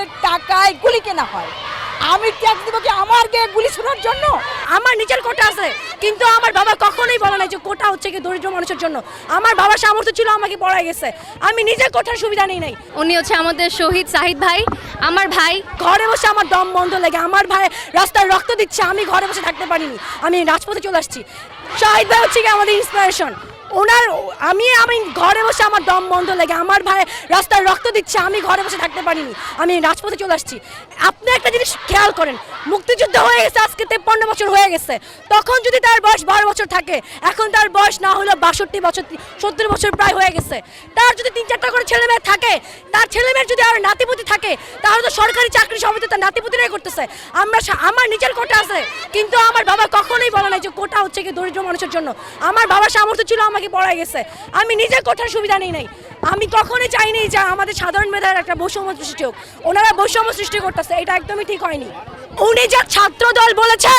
ট্যাক্সের টাকায় গুলি কেনা হয়। আমি ট্যাক্স দেবো কি আমার গায়ে গুলি ছোড়ার জন্য? আমার নিজের কোটা আছে কিন্তু আমার বাবা কখনোই বলে নাই যে কোটা হচ্ছে কি দরিদ্র মানুষের জন্য। আমার বাবার সামর্থ্য ছিল আমাকে পড়াই গেছে। আমি নিজে কোটার সুবিধা নেই নাই। উনি হচ্ছে আমাদের শহীদ সাহিদ ভাই। আমার ভাই ঘরে বসে আমার দম বন্ধ লাগে আমার ভাই রাস্তায় রক্ত দিচ্ছে আমি ঘরে বসে থাকতে পারিনি। আমি রাজপথে চলে আসছি। শাহিদ ভাই হচ্ছে কি আমাদের ইন্সপিরেশন ওনার, আমি আমি ঘরে বসে আমার দম বন্ধ লাগে, আমার ভাই রাস্তায় রক্ত দিচ্ছে, আমি ঘরে বসে থাকতে পারিনি। আমি রাজপথে চলে আসছি। আপনি একটা জিনিস খেয়াল করেন, মুক্তিযুদ্ধ হয়ে গেছে, আজকে তেপ্পান্ন বছর হয়ে গেছে। তখন যদি তার বয়স বারো বছর থাকে, এখন তার বয়স না হলেও বাষট্টি বছর, সত্তর বছর প্রায় হয়ে গেছে। তার যদি তিন, চারটা করে ছেলে মেয়ে থাকে, তার ছেলে মেয়ের যদি আর নাতিপুতি থাকে, তাহলে তো সরকারি চাকরি সমিতি তার নাতিপুতিরাই করতেছে। আমরা আমার নিজের কোটা আছে, কিন্তু আমার বাবা কখনোই বলে নাই যে কোটা হচ্ছে কি দরিদ্র মানুষের জন্য। আমার বাবার সামর্থ্য ছিল আমাকে পড়াই গেছে। আমি নিজে কোটার সুবিধা নেই নাই। আমি কখনোই চাইনি যে আমাদের সাধারণ মেধার একটা বৈষম্য সৃষ্টি হোক। ওনারা বৈষম্য সৃষ্টি করতেছে, এটা একদমই ঠিক হয়নি। উনি যা ছাত্র দল বলেছে,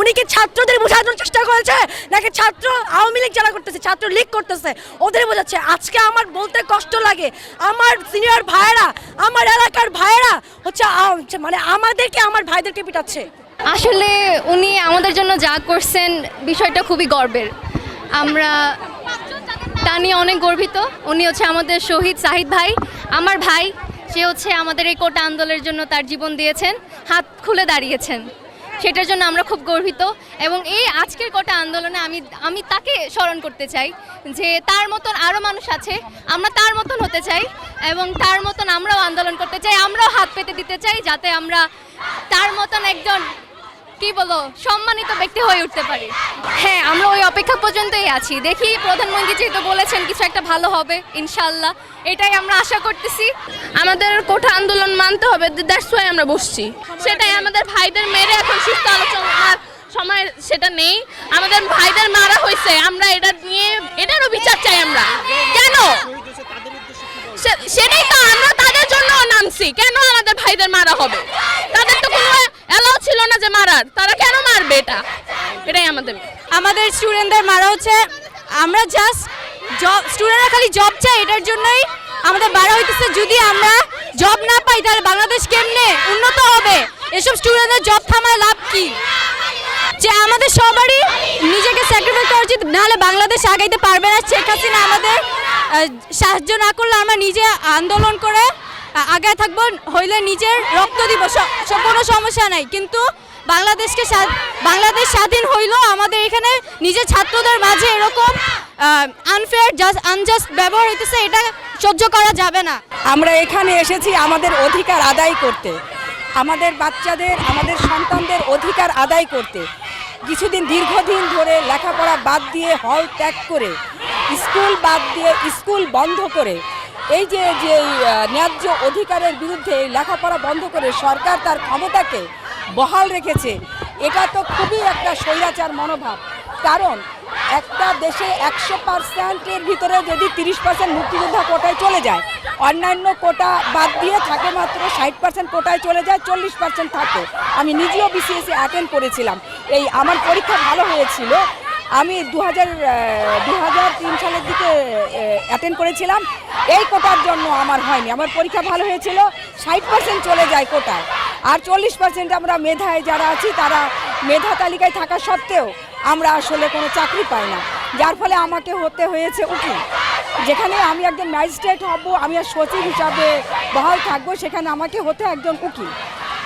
উনি কি ছাত্রদের বোঝানোর চেষ্টা করেছে, নাকি ছাত্র আওয়ামী লীগ যারা করতেছে, ছাত্র লীগ করতেছে, ওদের বোঝাচ্ছে। আজকে আমার বলতে কষ্ট লাগে। আমার সিনিয়র ভাইয়েরা, আমার এলাকার ভাইয়েরা হচ্ছে মানে আমাদেরকে আমার ভাইদেরকে পিটাচ্ছে। আসলে উনি আমাদের জন্য যা করছেন বিষয়টা খুবই গর্বের। আমরা তা নিয়ে অনেক গর্বিত। উনি হচ্ছে আমাদের শহীদ সাহিদ ভাই। আমার ভাই, সে হচ্ছে আমাদের এই কোটা আন্দোলনের জন্য তার জীবন দিয়েছেন, হাত খুলে দাঁড়িয়েছেন। সেটার জন্য আমরা খুব গর্বিত এবং এই আজকের কোটা আন্দোলনে আমি আমি তাকে স্মরণ করতে চাই যে তার মতন আরও মানুষ আছে, আমরা তার মতন হতে চাই এবং তার মতন আমরাও আন্দোলন করতে চাই, আমরাও হাত পেতে দিতে চাই যাতে আমরা তার মতন একজন কি বলো, সম্মানিত ব্যক্তি হয়ে উঠতে পারি? হ্যাঁ আমরা ওই অপেক্ষা পর্যন্তই আছি। দেখি প্রধানমন্ত্রী যেহেতু বলেছেন, কিছু একটা ভালো হবে, ইনশাল্লাহ। এটাই আমরা আশা করতেছি। আমাদের কোঠা আন্দোলন মানতে হবে দ্যাটস ওয়াই আমরা বসছি। সেটাই আমাদের ভাইদের মেরে এখন সুস্থ আলোচনার সময় সেটা নেই। আমাদের ভাইদের মারা হয়েছে, আমরা এটা নিয়ে, এটারও বিচার চাই আমরা। কেন? সেটাই তো আমরা তাদের জন্য নামছি। কেন আমাদের ভাইদের মারা হবে তাদের তো কোনো এলাও ছিল না যে মারার তারা কেন মারবে এটা এটাই আমাদের আমাদের স্টুডেন্টদের মারা হচ্ছে, আমরা জাস্ট জব স্টুডেন্টরা খালি জব চাই এটার জন্যই আমাদের মারা হইতেছে। যদি আমরা জব না পাই, তাহলে বাংলাদেশ কেমনে উন্নত হবে? এসব স্টুডেন্টদের জব থামায় লাভ কি? যে আমাদের সবারই নিজেকে স্যাক্রিফাইস করা উচিত, নাহলে বাংলাদেশ আগাইতে পারবে না। শেখ হাসিনা আমাদের সাহায্য না করলে আমরা নিজে আন্দোলন করে আগায় থাকব হইলে নিজের রক্ত দিব। কোনো সমস্যা নাই। কিন্তু বাংলাদেশকে বাংলাদেশ স্বাধীন হইল আমাদের এখানে নিজের ছাত্রদের মাঝে এরকম আনফেয়ার জাস্ট আনজাস্ট ব্যবহার হইতেছে, এটা সহ্য করা যাবে না। আমরা এখানে এসেছি আমাদের অধিকার আদায় করতে। আমাদের বাচ্চাদের, আমাদের সন্তানদের অধিকার আদায় করতে। কিছুদিন দীর্ঘদিন ধরে লেখাপড়া বাদ দিয়ে হল ত্যাগ করে, স্কুল বাদ দিয়ে স্কুল বন্ধ করে এই যে যে ন্যায্য অধিকারের বিরুদ্ধে লেখাপড়া বন্ধ করে সরকার তার ক্ষমতাকে বহাল রেখেছে, এটা তো খুবই একটা স্বৈরাচার মনোভাব। কারণ একটা দেশে একশো পার্সেন্টের ভিতরে যদি তিরিশ পার্সেন্ট মুক্তিযোদ্ধা কোটায় চলে যায়, অন্যান্য কোটা বাদ দিয়ে থাকে মাত্র ষাট পার্সেন্ট কোটায় চলে যায়, চল্লিশ পার্সেন্ট থাকে। আমি নিজেও বিসিএসসি অ্যাটেন্ড করেছিলাম। এই, আমার পরীক্ষা ভালো হয়েছিল আমি দু হাজার সালের দিকে অ্যাটেন্ড করেছিলাম। এই কোটার জন্য আমার হয়নি। আমার পরীক্ষা ভালো হয়েছিল, ষাট পার্সেন্ট চলে যায় কোটায়। আর চল্লিশ পার্সেন্ট আমরা মেধায় যারা আছি, তারা মেধা তালিকায় থাকা সত্ত্বেও আমরা আসলে কোনো চাকরি পাই না। যার ফলে আমাকে হতে হয়েছে উকিল যেখানে আমি একজন ম্যাজিস্ট্রেট হব, আমি আর সচিব হিসাবে বহাল থাকব, সেখানে আমাকে হতে একজন উকিল।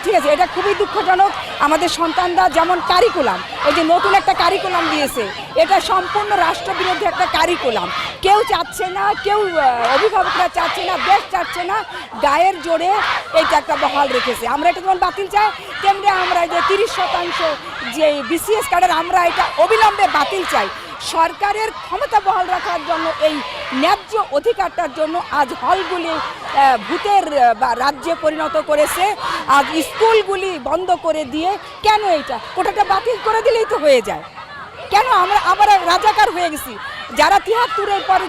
ঠিক আছে, এটা খুবই দুঃখজনক। আমাদের সন্তানরা যেমন কারিকুলাম এই যে নতুন একটা কারিকুলাম দিয়েছে, এটা সম্পূর্ণ রাষ্ট্রবিরোধী একটা কারিকুলাম কেউ চাচ্ছে না, কেউ অভিভাবকরা চাচ্ছে না দেশ চাচ্ছে না, গায়ের জোরে এইটা একটা বহাল রেখেছে। আমরা এটা যেমন বাতিল চাই, তেমনি আমরা যে তিরিশ শতাংশ যে বিসিএস কার্ডের আমরা এটা অবিলম্বে বাতিল চাই। সরকারের ক্ষমতা বহাল এই ন্যায্য অধিকারটার জন্য আজ হলগুলি ভূতের বা রাজ্যে পরিণত করেছে। আজ স্কুলগুলি বন্ধ করে দিয়ে কেন এটা কোটাটা বাতিল করে দিলেই তো হয়ে যায়। কেন আমরা আবার রাজাকার হয়ে গেছি? যারা তিহাত্তরের পরে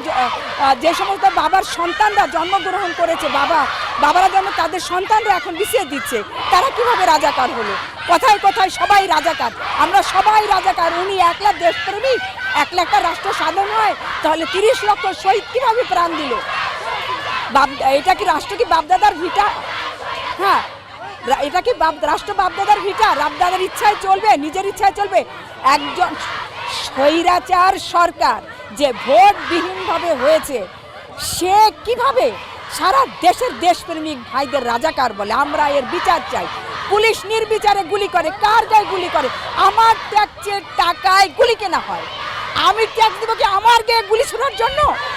যে সমস্ত বাবার সন্তানরা জন্মগ্রহণ করেছে, বাবা, বাবারা যেন তাদের সন্তানরা এখন বিছিয়ে দিচ্ছে, তারা কীভাবে রাজাকার হলো? কথায় কথায় সবাই রাজাকার। আমরা সবাই রাজাকার, উনি একলা দেশপ্রেমিক এক লাখটা রাষ্ট্র সাধন হয়, তাহলে তিরিশ লক্ষ শহীদ কীভাবে প্রাণ দিল? বাপ, এটা কি রাষ্ট্র কি বাপদাদার ভিটা? হ্যাঁ এটা কি বাপ, রাষ্ট্র বাপদাদার ভিটা? বাপদাদার ইচ্ছায় চলবে, নিজের ইচ্ছায় চলবে? একজন স্বৈরাচার সরকার যে ভোটবিহীনভাবে হয়েছে, সে কীভাবে সারা দেশের দেশপ্রেমিক ভাইদের রাজাকার বলে? আমরা এর বিচার চাই। পুলিশ নির্বিচারে গুলি করে, কার গায়ে গুলি করে? আমার ট্যাক্সের টাকায় গুলি কেনা হয়। আমি ট্যাক্স দেবো কি আমার গায়ে গুলি শোনার জন্য?